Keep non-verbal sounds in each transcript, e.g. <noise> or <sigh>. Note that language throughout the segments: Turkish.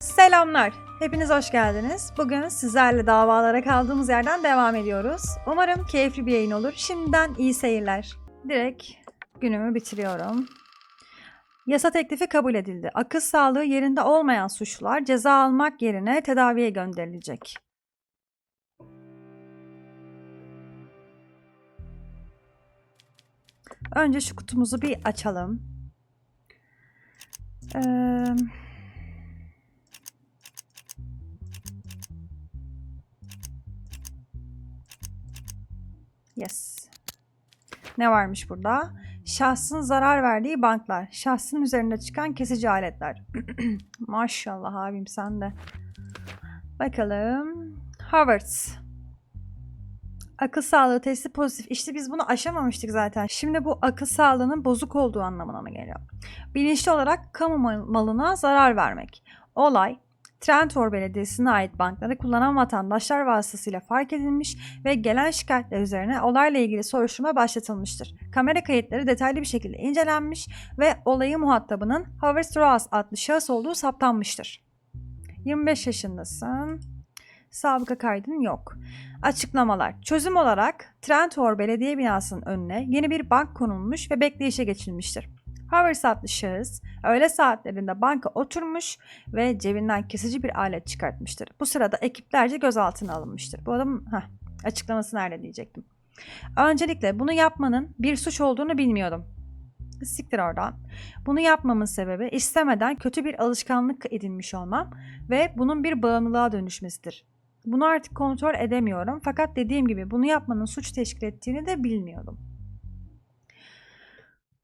Selamlar. Hepiniz hoş geldiniz. Bugün sizlerle davalara kaldığımız yerden devam ediyoruz. Umarım keyifli bir yayın olur. Şimdiden iyi seyirler. Direkt günümü bitiriyorum. Yasa teklifi kabul edildi. Akıl sağlığı yerinde olmayan suçlular ceza almak yerine tedaviye gönderilecek. Önce şu kutumuzu bir açalım. Yes. Ne varmış burada? Şahsın zarar verdiği banklar. Şahsın üzerinde çıkan kesici aletler. <clears throat> Maşallah abim sen de. Bakalım. Harvard. Akıl sağlığı testi pozitif. İşte biz bunu aşamamıştık zaten. Şimdi bu akıl sağlığının bozuk olduğu anlamına mı geliyor? Bilinçli olarak kamu mal- malına zarar vermek. Olay Trentor Belediyesi'ne ait bankları kullanan vatandaşlar vasıtasıyla fark edilmiş ve gelen şikayetler üzerine olayla ilgili soruşturma başlatılmıştır. Kamera kayıtları detaylı bir şekilde incelenmiş ve olayın muhatabının Howard Ross adlı şahıs olduğu saptanmıştır. 25 yaşındasın. Sabıka kaydın yok. Açıklamalar. Çözüm olarak Trentor Belediye binasının önüne yeni bir bank konulmuş ve bekleyişe geçilmiştir. Howard adlı şahıs öğle saatlerinde banka oturmuş ve cebinden kesici bir alet çıkartmıştır. Bu sırada ekiplerce gözaltına alınmıştır. Bu adam heh, açıklaması nerede diyecektim. Öncelikle bunu yapmanın bir suç olduğunu bilmiyordum. Siktir oradan. Bunu yapmamın sebebi istemeden kötü bir alışkanlık edinmiş olmam ve bunun bir bağımlılığa dönüşmesidir. Bunu artık kontrol edemiyorum fakat dediğim gibi bunu yapmanın suç teşkil ettiğini de bilmiyordum.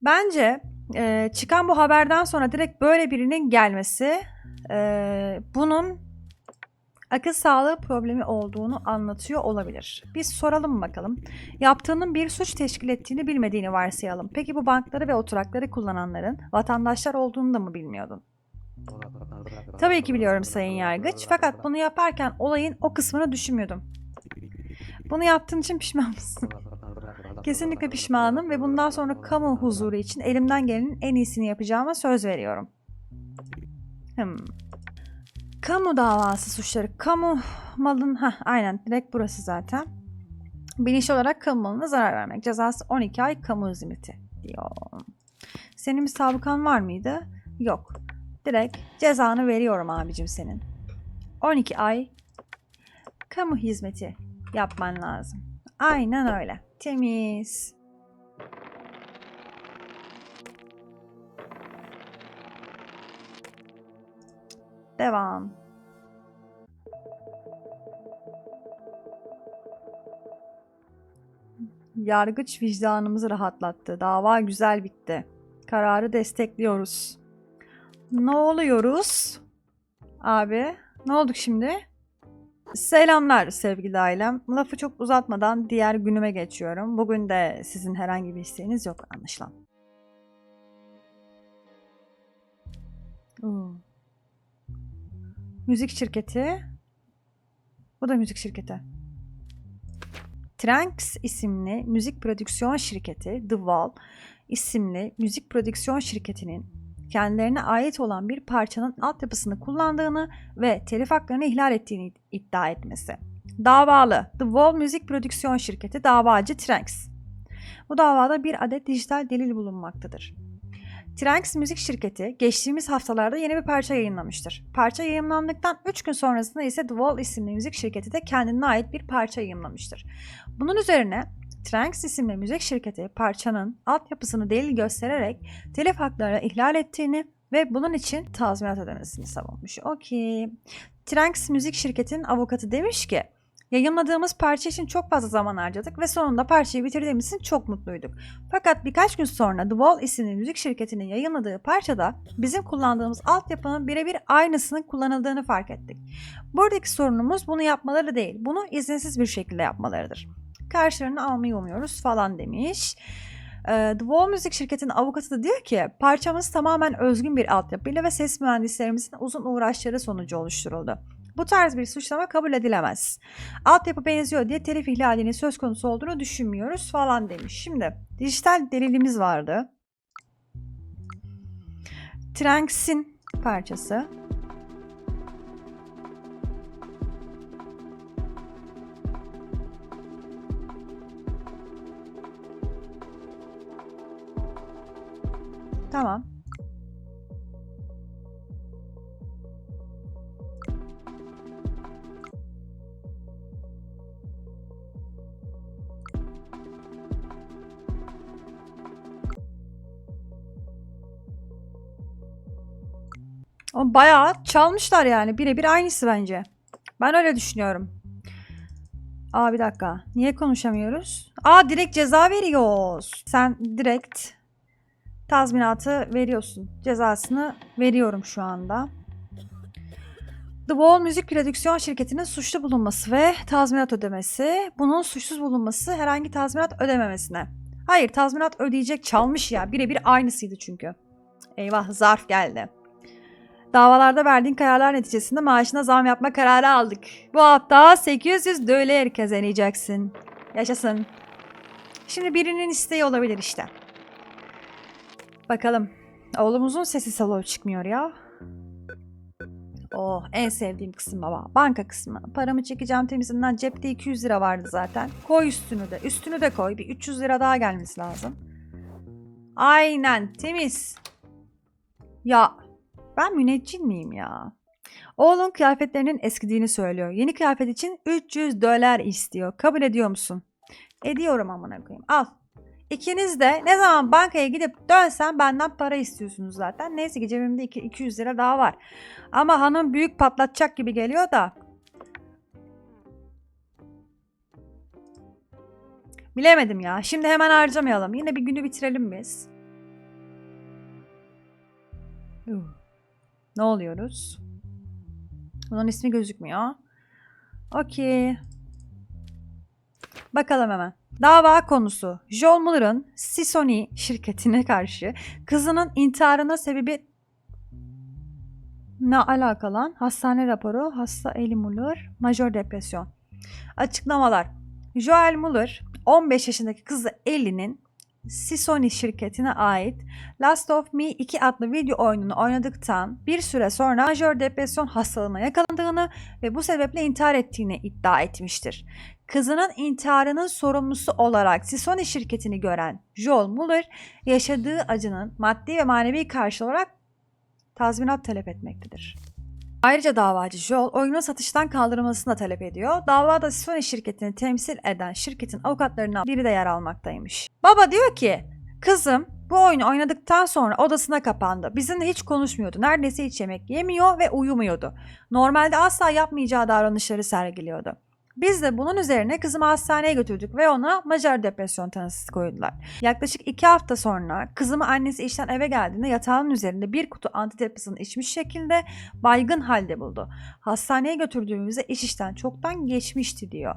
Bence e, çıkan bu haberden sonra direkt böyle birinin gelmesi e, bunun akıl sağlığı problemi olduğunu anlatıyor olabilir. Biz soralım bakalım. Yaptığının bir suç teşkil ettiğini bilmediğini varsayalım. Peki bu bankları ve oturakları kullananların vatandaşlar olduğunu da mı bilmiyordun? Tabii ki biliyorum Sayın Yargıç. Fakat bunu yaparken olayın o kısmını düşünmüyordum. Bunu yaptığın için pişman mısın? Kesinlikle pişmanım ve bundan sonra kamu huzuru için elimden gelenin en iyisini yapacağıma söz veriyorum. Hmm. Kamu davası suçları. Kamu malın... ha aynen direkt burası zaten. Bilinçli olarak kamu malına zarar vermek. Cezası 12 ay kamu hizmeti diyor. Senin bir sabıkan var mıydı? Yok. Direkt cezanı veriyorum abicim senin. 12 ay kamu hizmeti yapman lazım. Aynen öyle. Temiz. Devam. Yargıç vicdanımızı rahatlattı. Dava güzel bitti. Kararı destekliyoruz. Ne oluyoruz? Abi, ne olduk şimdi? Selamlar sevgili ailem. Lafı çok uzatmadan diğer günüme geçiyorum. Bugün de sizin herhangi bir isteğiniz yok anlaşılan. Oo. Müzik şirketi. Bu da müzik şirketi. Tranks isimli müzik prodüksiyon şirketi The Wall isimli müzik prodüksiyon şirketinin kendilerine ait olan bir parçanın altyapısını kullandığını ve telif haklarını ihlal ettiğini iddia etmesi. Davalı The Wall Müzik Prodüksiyon Şirketi davacı Tranks. Bu davada bir adet dijital delil bulunmaktadır. Tranks Müzik Şirketi geçtiğimiz haftalarda yeni bir parça yayınlamıştır. Parça yayınlandıktan 3 gün sonrasında ise The Wall isimli müzik şirketi de kendine ait bir parça yayınlamıştır. Bunun üzerine Tranks isimli müzik şirketi parçanın altyapısını delil göstererek telif haklarını ihlal ettiğini ve bunun için tazminat ödemesini savunmuş. Okey. Tranks müzik şirketinin avukatı demiş ki Yayınladığımız parça için çok fazla zaman harcadık ve sonunda parçayı bitirdiğimiz için çok mutluyduk. Fakat birkaç gün sonra The Wall isimli müzik şirketinin yayınladığı parçada bizim kullandığımız altyapının birebir aynısının kullanıldığını fark ettik. Buradaki sorunumuz bunu yapmaları değil, bunu izinsiz bir şekilde yapmalarıdır. Karşılarını almayı umuyoruz falan demiş. Ee, The Wall Müzik şirketinin avukatı da diyor ki parçamız tamamen özgün bir altyapıyla ve ses mühendislerimizin uzun uğraşları sonucu oluşturuldu. Bu tarz bir suçlama kabul edilemez. Altyapı benziyor diye telif ihlalinin söz konusu olduğunu düşünmüyoruz falan demiş. Şimdi dijital delilimiz vardı. Tranks'in parçası. Tamam. O bayağı çalmışlar yani. Birebir aynısı bence. Ben öyle düşünüyorum. Aa bir dakika. Niye konuşamıyoruz? Aa direkt ceza veriyoruz. Sen direkt tazminatı veriyorsun. Cezasını veriyorum şu anda. The Wall Müzik Prodüksiyon Şirketi'nin suçlu bulunması ve tazminat ödemesi. Bunun suçsuz bulunması herhangi tazminat ödememesine. Hayır tazminat ödeyecek çalmış ya. Birebir aynısıydı çünkü. Eyvah zarf geldi. Davalarda verdiğin kararlar neticesinde maaşına zam yapma kararı aldık. Bu hafta 800 dolar kazanacaksın. Yaşasın. Şimdi birinin isteği olabilir işte. Bakalım. Oğlumuzun sesi solo çıkmıyor ya. Oh en sevdiğim kısım baba. Banka kısmı. Paramı çekeceğim temizinden cepte 200 lira vardı zaten. Koy üstünü de. Üstünü de koy. Bir 300 lira daha gelmesi lazım. Aynen temiz. Ya ben müneccin miyim ya? Oğlun kıyafetlerinin eskidiğini söylüyor. Yeni kıyafet için 300 dolar istiyor. Kabul ediyor musun? Ediyorum amına koyayım. Al. İkiniz de ne zaman bankaya gidip dönsem benden para istiyorsunuz zaten. Neyse ki cebimde iki- 200 lira daha var. Ama hanım büyük patlatacak gibi geliyor da. Bilemedim ya. Şimdi hemen harcamayalım. Yine bir günü bitirelim biz. Ne oluyoruz? Bunun ismi gözükmüyor. Okey. Bakalım hemen. Dava konusu. Joel Muller'ın Sisoni şirketine karşı kızının intiharına sebebi ne alakalı? Hastane raporu, hasta Eli Muller, majör depresyon. Açıklamalar. Joel Muller 15 yaşındaki kızı Ellie'nin Sisoni şirketine ait Last of Me 2 adlı video oyununu oynadıktan bir süre sonra majör depresyon hastalığına yakalandığını ve bu sebeple intihar ettiğini iddia etmiştir. Kızının intiharının sorumlusu olarak Sisoni şirketini gören Joel Muller, yaşadığı acının maddi ve manevi karşılığı olarak tazminat talep etmektedir. Ayrıca davacı Joel oyunun satıştan kaldırılmasını da talep ediyor. Davada Sony şirketini temsil eden şirketin avukatlarından biri de yer almaktaymış. Baba diyor ki kızım bu oyunu oynadıktan sonra odasına kapandı. Bizimle hiç konuşmuyordu. Neredeyse hiç yemek yemiyor ve uyumuyordu. Normalde asla yapmayacağı davranışları sergiliyordu. Biz de bunun üzerine kızımı hastaneye götürdük ve ona majör depresyon tanısı koydular. Yaklaşık iki hafta sonra kızımı annesi işten eve geldiğinde yatağının üzerinde bir kutu antidepresan içmiş şekilde baygın halde buldu. Hastaneye götürdüğümüzde iş işten çoktan geçmişti diyor.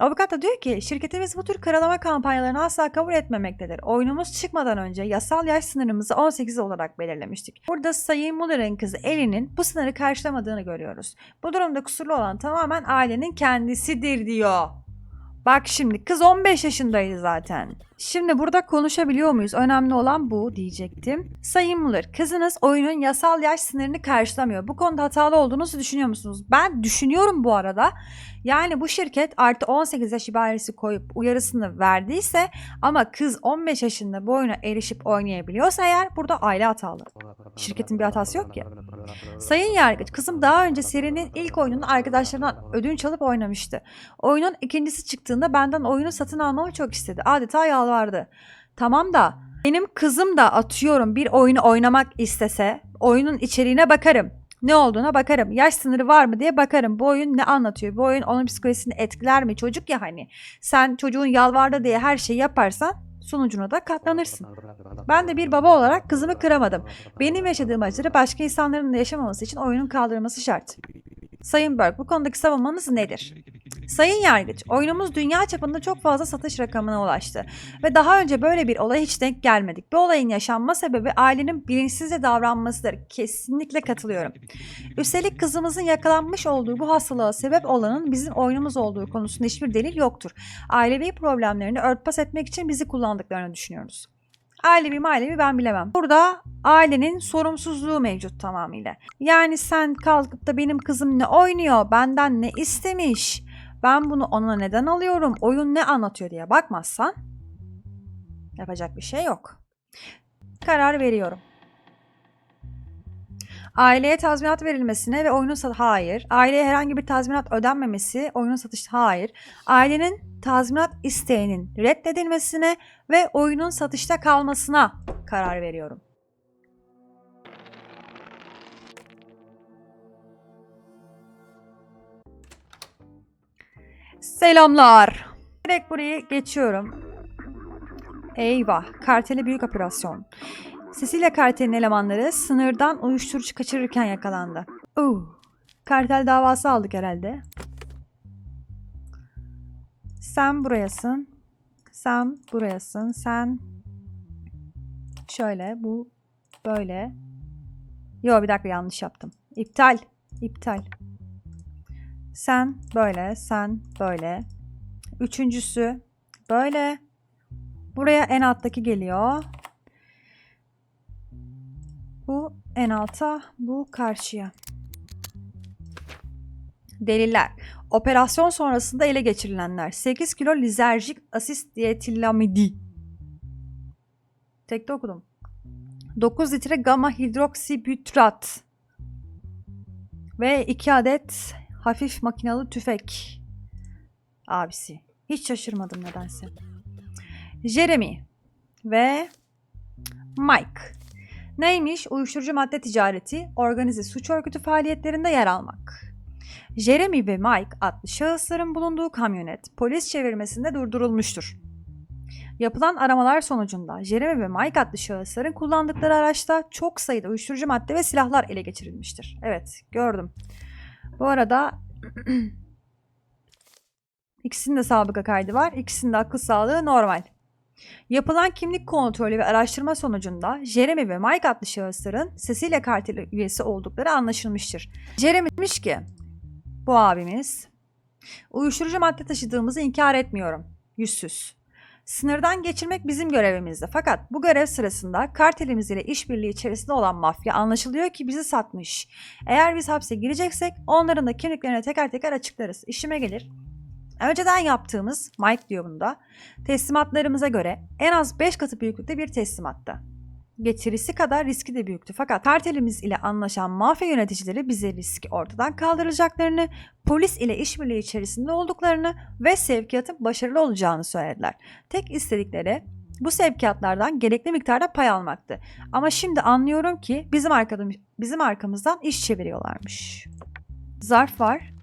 Avukat da diyor ki şirketimiz bu tür karalama kampanyalarını asla kabul etmemektedir. Oyunumuz çıkmadan önce yasal yaş sınırımızı 18 olarak belirlemiştik. Burada Sayın Muller'ın kızı Ellie'nin bu sınırı karşılamadığını görüyoruz. Bu durumda kusurlu olan tamamen ailenin kendisidir diyor. Bak şimdi kız 15 yaşındaydı zaten. Şimdi burada konuşabiliyor muyuz? Önemli olan bu diyecektim. Sayın Muller, kızınız oyunun yasal yaş sınırını karşılamıyor. Bu konuda hatalı olduğunuzu düşünüyor musunuz? Ben düşünüyorum bu arada. Yani bu şirket artı 18 yaş ibaresi koyup uyarısını verdiyse ama kız 15 yaşında bu oyuna erişip oynayabiliyorsa eğer burada aile hatalı. Şirketin bir hatası yok ki. Sayın Yargıç, kızım daha önce serinin ilk oyununu arkadaşlarından ödünç alıp oynamıştı. Oyunun ikincisi çıktığında benden oyunu satın almamı çok istedi. Adeta yalvardı. Tamam da benim kızım da atıyorum bir oyunu oynamak istese oyunun içeriğine bakarım. Ne olduğuna bakarım. Yaş sınırı var mı diye bakarım. Bu oyun ne anlatıyor? Bu oyun onun psikolojisini etkiler mi? Çocuk ya hani. Sen çocuğun yalvardı diye her şeyi yaparsan sonucuna da katlanırsın. Ben de bir baba olarak kızımı kıramadım. Benim yaşadığım acıları başka insanların da yaşamaması için oyunun kaldırılması şart. Sayın Burke bu konudaki savunmanız nedir? Sayın Yargıç, oyunumuz dünya çapında çok fazla satış rakamına ulaştı ve daha önce böyle bir olay hiç denk gelmedik. Bu olayın yaşanma sebebi ailenin bilinçsizce davranmasıdır. Kesinlikle katılıyorum. Üstelik kızımızın yakalanmış olduğu bu hastalığa sebep olanın bizim oyunumuz olduğu konusunda hiçbir delil yoktur. Ailevi problemlerini örtbas etmek için bizi kullandıklarını düşünüyoruz. ailevi mailevi ben bilemem. Burada ailenin sorumsuzluğu mevcut tamamıyla. Yani sen kalkıp da benim kızım ne oynuyor, benden ne istemiş, ben bunu ona neden alıyorum, oyun ne anlatıyor diye bakmazsan yapacak bir şey yok. Karar veriyorum. Aileye tazminat verilmesine ve oyunun sat hayır. Aileye herhangi bir tazminat ödenmemesi, oyunun satış hayır. Ailenin tazminat isteğinin reddedilmesine ve oyunun satışta kalmasına karar veriyorum. Selamlar. Direkt burayı geçiyorum. Eyvah. Karteli büyük operasyon. Sicilya kartelinin elemanları sınırdan uyuşturucu kaçırırken yakalandı. Uh, kartel davası aldık herhalde. Sen burayasın. Sen burayasın. Sen şöyle bu böyle. Yo bir dakika yanlış yaptım. İptal. İptal. Sen böyle, sen böyle. Üçüncüsü böyle. Buraya en alttaki geliyor. Bu en alta, bu karşıya. Deliller. Operasyon sonrasında ele geçirilenler. 8 kilo lizerjik asis diyetilamidi. Tekte okudum. 9 litre gamma hidroksibütrat. Ve 2 adet hafif makinalı tüfek. Abisi. Hiç şaşırmadım nedense. Jeremy ve Mike. Neymiş? Uyuşturucu madde ticareti, organize suç örgütü faaliyetlerinde yer almak. Jeremy ve Mike adlı şahısların bulunduğu kamyonet polis çevirmesinde durdurulmuştur. Yapılan aramalar sonucunda Jeremy ve Mike adlı şahısların kullandıkları araçta çok sayıda uyuşturucu madde ve silahlar ele geçirilmiştir. Evet, gördüm. Bu arada <clears throat> ikisinin de sabıka kaydı var. İkisinin de akıl sağlığı normal. Yapılan kimlik kontrolü ve araştırma sonucunda Jeremy ve Mike adlı şahısların Cecilia karteli üyesi oldukları anlaşılmıştır. Jeremy demiş ki, bu abimiz, uyuşturucu madde taşıdığımızı inkar etmiyorum. Yüzsüz. Sınırdan geçirmek bizim görevimizdi. Fakat bu görev sırasında kartelimiz ile işbirliği içerisinde olan mafya anlaşılıyor ki bizi satmış. Eğer biz hapse gireceksek onların da kimliklerini teker teker açıklarız. İşime gelir. Önceden yaptığımız, Mike diyor bunda, teslimatlarımıza göre en az 5 katı büyüklükte bir teslimatta. Getirisi kadar riski de büyüktü. Fakat kartelimiz ile anlaşan mafya yöneticileri bize riski ortadan kaldıracaklarını, polis ile işbirliği içerisinde olduklarını ve sevkiyatın başarılı olacağını söylediler. Tek istedikleri bu sevkiyatlardan gerekli miktarda pay almaktı. Ama şimdi anlıyorum ki bizim, arkam bizim arkamızdan iş çeviriyorlarmış. Zarf var.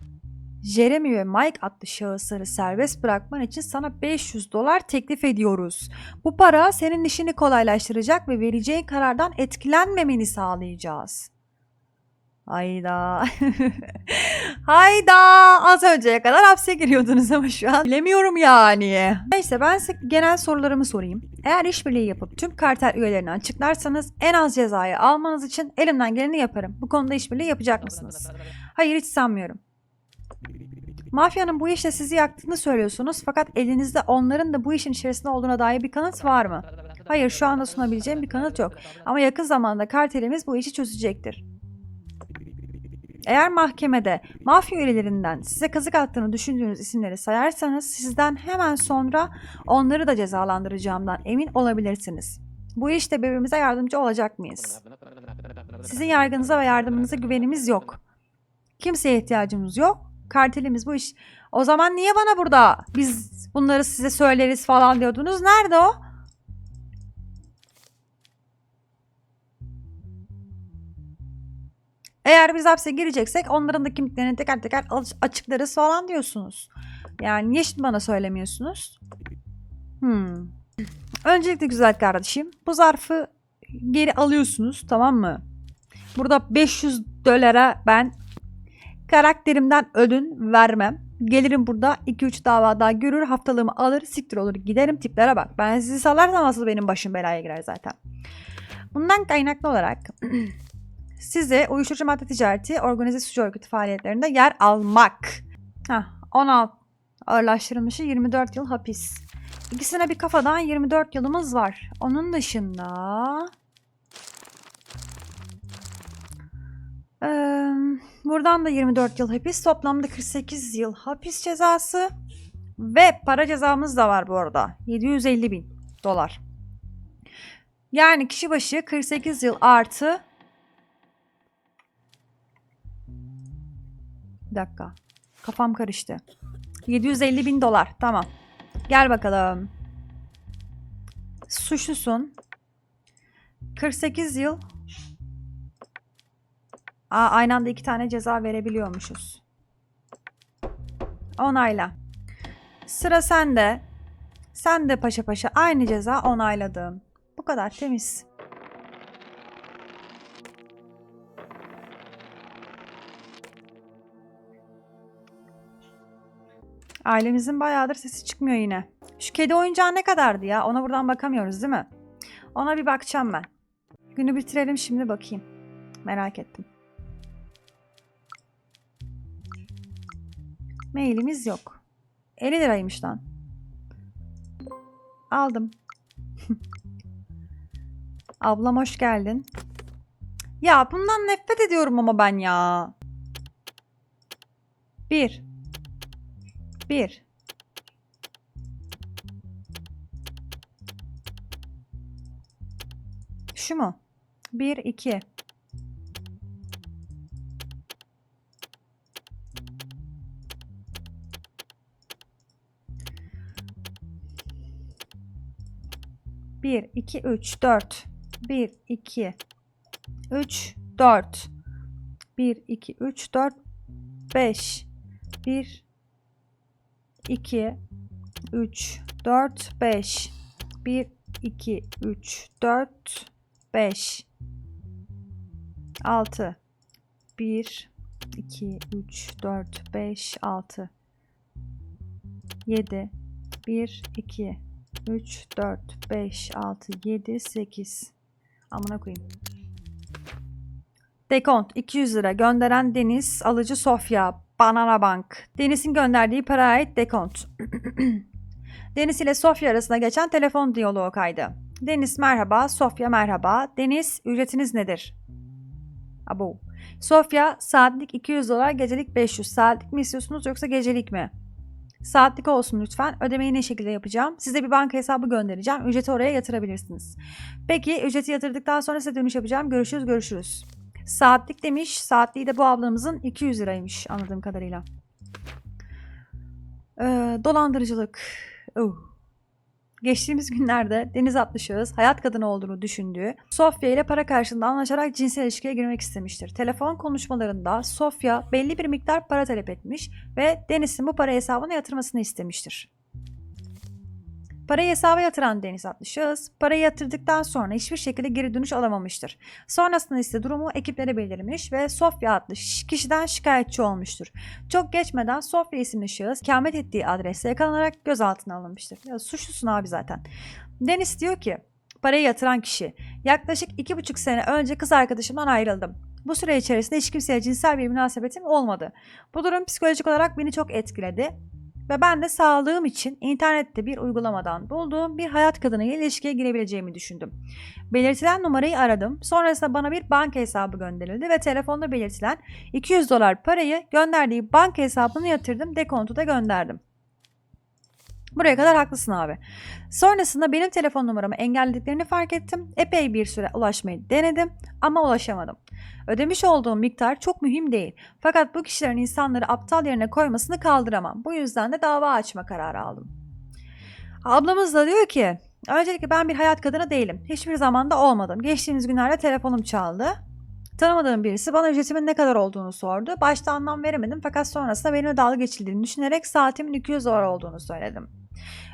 Jeremy ve Mike adlı şahısları serbest bırakman için sana 500 dolar teklif ediyoruz. Bu para senin işini kolaylaştıracak ve vereceğin karardan etkilenmemeni sağlayacağız. Hayda. <laughs> Hayda. Az önceye kadar hapse giriyordunuz ama şu an bilemiyorum yani. Neyse ben size genel sorularımı sorayım. Eğer işbirliği yapıp tüm kartel üyelerini açıklarsanız en az cezayı almanız için elimden geleni yaparım. Bu konuda işbirliği yapacak mısınız? Hayır hiç sanmıyorum. Mafyanın bu işle sizi yaktığını söylüyorsunuz fakat elinizde onların da bu işin içerisinde olduğuna dair bir kanıt var mı? Hayır şu anda sunabileceğim bir kanıt yok. Ama yakın zamanda kartelimiz bu işi çözecektir. Eğer mahkemede mafya üyelerinden size kazık attığını düşündüğünüz isimleri sayarsanız sizden hemen sonra onları da cezalandıracağımdan emin olabilirsiniz. Bu işte birbirimize yardımcı olacak mıyız? Sizin yargınıza ve yardımınıza güvenimiz yok. Kimseye ihtiyacımız yok. Kartelimiz bu iş. O zaman niye bana burada biz bunları size söyleriz falan diyordunuz? Nerede o? Eğer biz hapse gireceksek onların da kimliklerini teker teker aç- açıklarız falan diyorsunuz. Yani niye şimdi bana söylemiyorsunuz? Hmm. Öncelikle güzel kardeşim bu zarfı geri alıyorsunuz tamam mı? Burada 500 dolara ben karakterimden ödün vermem. Gelirim burada 2-3 dava daha görür haftalığımı alır siktir olur giderim tiplere bak. Ben sizi salarsam asıl benim başım belaya girer zaten. Bundan kaynaklı olarak <clears throat> size uyuşturucu madde ticareti organize suç örgütü faaliyetlerinde yer almak. Heh, 16 ağırlaştırılmışı 24 yıl hapis. İkisine bir kafadan 24 yılımız var. Onun dışında... Eee, buradan da 24 yıl hapis. Toplamda 48 yıl hapis cezası. Ve para cezamız da var bu arada. 750 bin dolar. Yani kişi başı 48 yıl artı... Bir dakika. Kafam karıştı. 750 bin dolar. Tamam. Gel bakalım. Suçlusun. 48 yıl. Aa, aynı anda iki tane ceza verebiliyormuşuz. Onayla. Sıra sende. Sen de paşa paşa aynı ceza onayladım. Bu kadar temiz. Ailemizin bayağıdır sesi çıkmıyor yine. Şu kedi oyuncağı ne kadardı ya? Ona buradan bakamıyoruz değil mi? Ona bir bakacağım ben. Günü bitirelim şimdi bakayım. Merak ettim. Mailimiz yok. 50 liraymış lan. Aldım. <laughs> Ablam hoş geldin. Ya bundan nefret ediyorum ama ben ya. Bir. Bir. Şu mu? Bir, iki. Bir, iki, üç, dört. Bir, iki, üç, dört. Bir, iki, üç, dört, beş. Bir, 2 3 4 5 1 2 3 4 5 6 1 2 3 4 5 6 7 1 2 3 4 5 6 7 8 Amına koyayım. Dekont 200 lira gönderen Deniz alıcı Sofya Banana Bank. Deniz'in gönderdiği paraya ait dekont. <clears throat> Deniz ile Sofya arasında geçen telefon diyaloğu kaydı. Deniz merhaba, Sofya merhaba. Deniz ücretiniz nedir? Abo. Sofya saatlik 200 dolar, gecelik 500. Saatlik mi istiyorsunuz yoksa gecelik mi? Saatlik olsun lütfen. Ödemeyi ne şekilde yapacağım? Size bir banka hesabı göndereceğim. Ücreti oraya yatırabilirsiniz. Peki ücreti yatırdıktan sonra size dönüş yapacağım. Görüşürüz görüşürüz. Saatlik demiş. Saatliği de bu ablamızın 200 liraymış anladığım kadarıyla. Ee, dolandırıcılık. Uh. Geçtiğimiz günlerde Deniz adlı şahıs hayat kadını olduğunu düşündüğü Sofya ile para karşılığında anlaşarak cinsel ilişkiye girmek istemiştir. Telefon konuşmalarında Sofya belli bir miktar para talep etmiş ve Deniz'in bu para hesabına yatırmasını istemiştir. Parayı hesaba yatıran Deniz adlı şahıs, parayı yatırdıktan sonra hiçbir şekilde geri dönüş alamamıştır. Sonrasında ise durumu ekiplere bildirmiş ve Sofya adlı kişiden şikayetçi olmuştur. Çok geçmeden Sofya isimli şahıs ikamet ettiği adreste yakalanarak gözaltına alınmıştır. Ya suçlusun abi zaten. Deniz diyor ki, parayı yatıran kişi, yaklaşık iki buçuk sene önce kız arkadaşımdan ayrıldım. Bu süre içerisinde hiç kimseye cinsel bir münasebetim olmadı. Bu durum psikolojik olarak beni çok etkiledi. Ve ben de sağlığım için internette bir uygulamadan bulduğum bir hayat kadınıyla ilişkiye girebileceğimi düşündüm. Belirtilen numarayı aradım. Sonrasında bana bir banka hesabı gönderildi ve telefonda belirtilen 200 dolar parayı gönderdiği banka hesabına yatırdım. Dekontu da gönderdim. Buraya kadar haklısın abi. Sonrasında benim telefon numaramı engellediklerini fark ettim. Epey bir süre ulaşmayı denedim ama ulaşamadım. Ödemiş olduğum miktar çok mühim değil. Fakat bu kişilerin insanları aptal yerine koymasını kaldıramam. Bu yüzden de dava açma kararı aldım. Ablamız da diyor ki, öncelikle ben bir hayat kadını değilim. Hiçbir zamanda olmadım. Geçtiğimiz günlerde telefonum çaldı. Tanımadığım birisi bana ücretimin ne kadar olduğunu sordu. Başta anlam veremedim fakat sonrasında benimle dalga geçildiğini düşünerek saatimin 200 dolar olduğunu söyledim.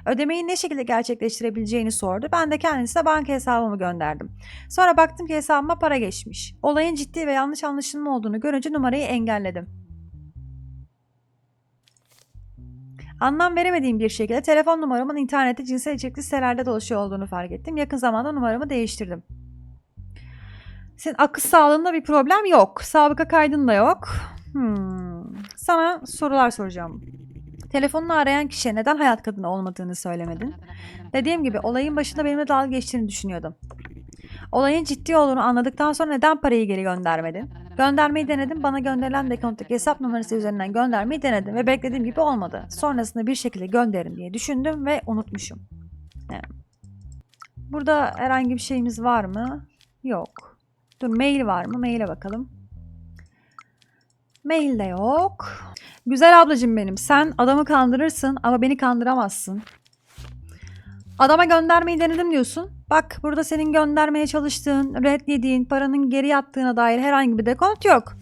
Ödemeyi ne şekilde gerçekleştirebileceğini sordu. Ben de kendisine banka hesabımı gönderdim. Sonra baktım ki hesabıma para geçmiş. Olayın ciddi ve yanlış anlaşılma olduğunu görünce numarayı engelledim. Anlam veremediğim bir şekilde telefon numaramın internette cinsel içerikli sitelerde dolaşıyor olduğunu fark ettim. Yakın zamanda numaramı değiştirdim. Senin akıl sağlığında bir problem yok. Sabıka kaydın da yok. Hmm. Sana sorular soracağım. Telefonunu arayan kişiye neden hayat kadını olmadığını söylemedin. Dediğim gibi olayın başında benimle dalga geçtiğini düşünüyordum. Olayın ciddi olduğunu anladıktan sonra neden parayı geri göndermedin? Göndermeyi denedim. Bana gönderilen dekonttaki hesap numarası üzerinden göndermeyi denedim ve beklediğim gibi olmadı. Sonrasında bir şekilde gönderirim diye düşündüm ve unutmuşum. Burada herhangi bir şeyimiz var mı? Yok. Dur mail var mı? Maile bakalım. Mail de yok. Güzel ablacım benim. Sen adamı kandırırsın ama beni kandıramazsın. Adama göndermeyi denedim diyorsun. Bak burada senin göndermeye çalıştığın, red yediğin, paranın geri yattığına dair herhangi bir dekont yok.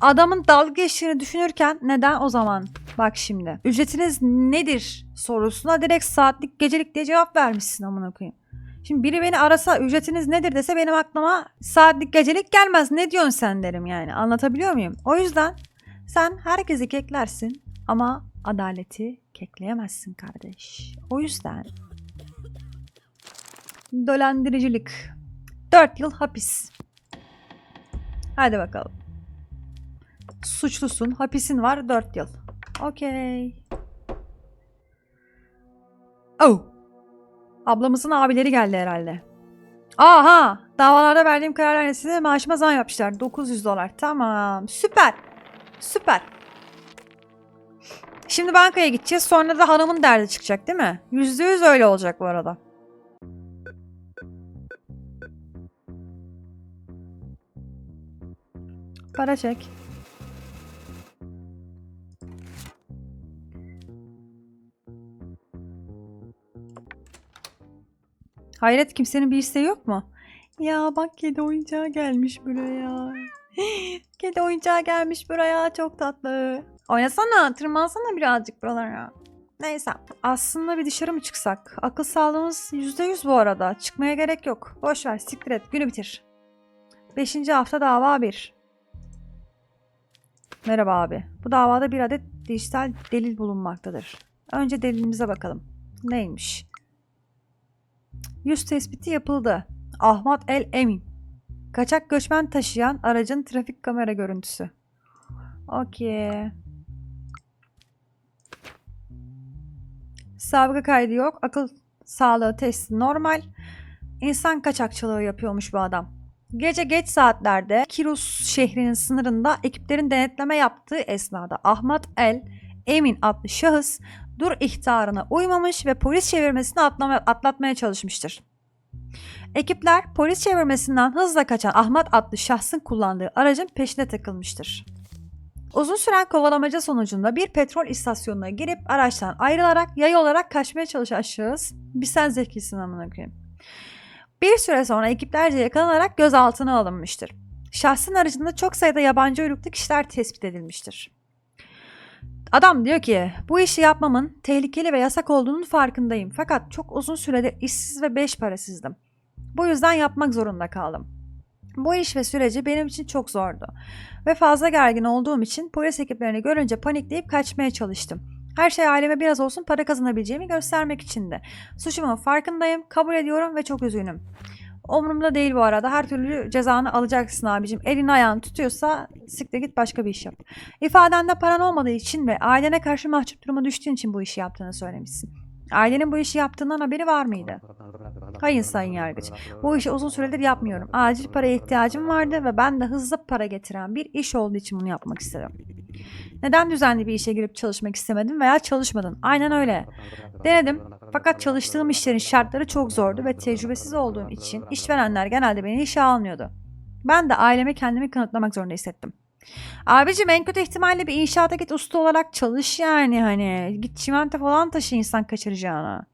Adamın dalga geçtiğini düşünürken neden o zaman? Bak şimdi. Ücretiniz nedir sorusuna direkt saatlik gecelik diye cevap vermişsin amına koyayım. Şimdi biri beni arasa ücretiniz nedir dese benim aklıma saatlik gecelik gelmez. Ne diyorsun sen derim yani. Anlatabiliyor muyum? O yüzden sen herkesi keklersin ama adaleti kekleyemezsin kardeş. O yüzden dolandırıcılık 4 yıl hapis. Hadi bakalım. Suçlusun, hapisin var 4 yıl. Okey. Oh. Ablamızın abileri geldi herhalde. Aha! Davalarda verdiğim kararlar neticesinde maaşıma zam yapmışlar. 900 dolar. Tamam. Süper. Süper. Şimdi bankaya gideceğiz. Sonra da hanımın derdi çıkacak değil mi? Yüzde yüz öyle olacak bu arada. Para çek. Hayret kimsenin bir isteği yok mu? Ya bak kedi oyuncağı gelmiş buraya. <gasps> kedi oyuncağı gelmiş buraya çok tatlı. Oynasana tırmansana birazcık buralara. Neyse aslında bir dışarı mı çıksak? Akıl sağlığımız %100 bu arada. Çıkmaya gerek yok. Boş ver siktir et günü bitir. Beşinci hafta dava 1. Merhaba abi. Bu davada bir adet dijital delil bulunmaktadır. Önce delilimize bakalım. Neymiş? Yüz tespiti yapıldı. Ahmet El Emin. Kaçak göçmen taşıyan aracın trafik kamera görüntüsü. Okey. Sabıka kaydı yok. Akıl sağlığı testi normal. İnsan kaçakçılığı yapıyormuş bu adam. Gece geç saatlerde Kirus şehrinin sınırında ekiplerin denetleme yaptığı esnada Ahmet El Emin adlı şahıs dur ihtarına uymamış ve polis çevirmesini atlama, atlatmaya çalışmıştır. Ekipler polis çevirmesinden hızla kaçan Ahmet adlı şahsın kullandığı aracın peşine takılmıştır. Uzun süren kovalamaca sonucunda bir petrol istasyonuna girip araçtan ayrılarak yay olarak kaçmaya çalışan şahıs bir sen zekisin amına koyayım. Bir süre sonra ekiplerce yakalanarak gözaltına alınmıştır. Şahsın aracında çok sayıda yabancı uyruklu kişiler tespit edilmiştir. Adam diyor ki bu işi yapmamın tehlikeli ve yasak olduğunun farkındayım fakat çok uzun süredir işsiz ve beş parasızdım. Bu yüzden yapmak zorunda kaldım. Bu iş ve süreci benim için çok zordu. Ve fazla gergin olduğum için polis ekiplerini görünce panikleyip kaçmaya çalıştım. Her şey aileme biraz olsun para kazanabileceğimi göstermek içindi. Suçumun farkındayım, kabul ediyorum ve çok üzgünüm. Umurumda değil bu arada. Her türlü cezanı alacaksın abicim. Elini ayağını tutuyorsa siktir git başka bir iş yap. İfadende paran olmadığı için ve ailene karşı mahcup duruma düştüğün için bu işi yaptığını söylemişsin. Ailenin bu işi yaptığından haberi var mıydı? Hayır sayın yargıç. Bu işi uzun süredir yapmıyorum. Acil paraya ihtiyacım vardı ve ben de hızlı para getiren bir iş olduğu için bunu yapmak istedim. Neden düzenli bir işe girip çalışmak istemedin veya çalışmadın? Aynen öyle. Denedim fakat çalıştığım işlerin şartları çok zordu ve tecrübesiz olduğum için işverenler genelde beni işe almıyordu. Ben de aileme kendimi kanıtlamak zorunda hissettim. Abicim en kötü ihtimalle bir inşaata git usta olarak çalış yani hani. Git çimento falan taşı insan kaçıracağına.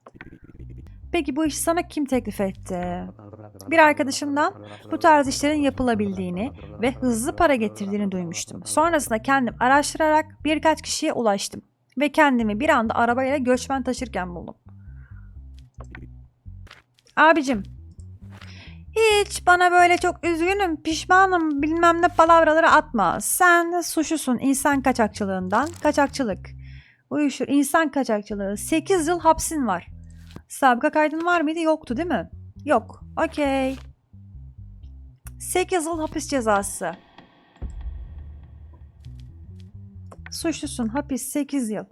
Peki bu işi sana kim teklif etti? Bir arkadaşımdan bu tarz işlerin yapılabildiğini ve hızlı para getirdiğini duymuştum. Sonrasında kendim araştırarak birkaç kişiye ulaştım ve kendimi bir anda arabayla göçmen taşırken buldum. Abicim, hiç bana böyle çok üzgünüm, pişmanım bilmem ne palavraları atma. Sen suçlusun insan kaçakçılığından. Kaçakçılık. Uyuşur insan kaçakçılığı. 8 yıl hapsin var. Sabıka kaydın var mıydı? Yoktu değil mi? Yok. Okey. 8 yıl hapis cezası. Suçlusun hapis 8 yıl.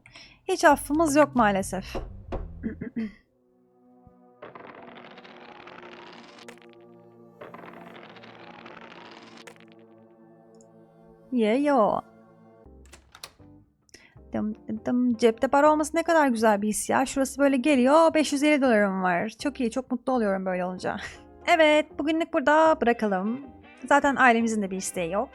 hiç affımız yok maalesef. <clears throat> Ye yo. Dım dım dım. Cepte para olması ne kadar güzel bir his ya. Şurası böyle geliyor. 550 dolarım var. Çok iyi. Çok mutlu oluyorum böyle olunca. <laughs> evet. Bugünlük burada bırakalım. Zaten ailemizin de bir isteği yok.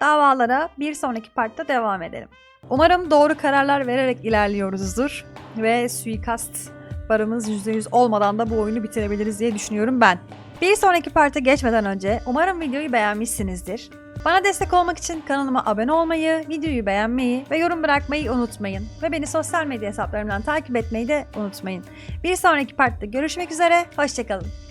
Davalara bir sonraki partta devam edelim. Umarım doğru kararlar vererek ilerliyoruzdur. Ve suikast barımız %100 olmadan da bu oyunu bitirebiliriz diye düşünüyorum ben. Bir sonraki parta geçmeden önce umarım videoyu beğenmişsinizdir. Bana destek olmak için kanalıma abone olmayı, videoyu beğenmeyi ve yorum bırakmayı unutmayın. Ve beni sosyal medya hesaplarımdan takip etmeyi de unutmayın. Bir sonraki partta görüşmek üzere, hoşçakalın.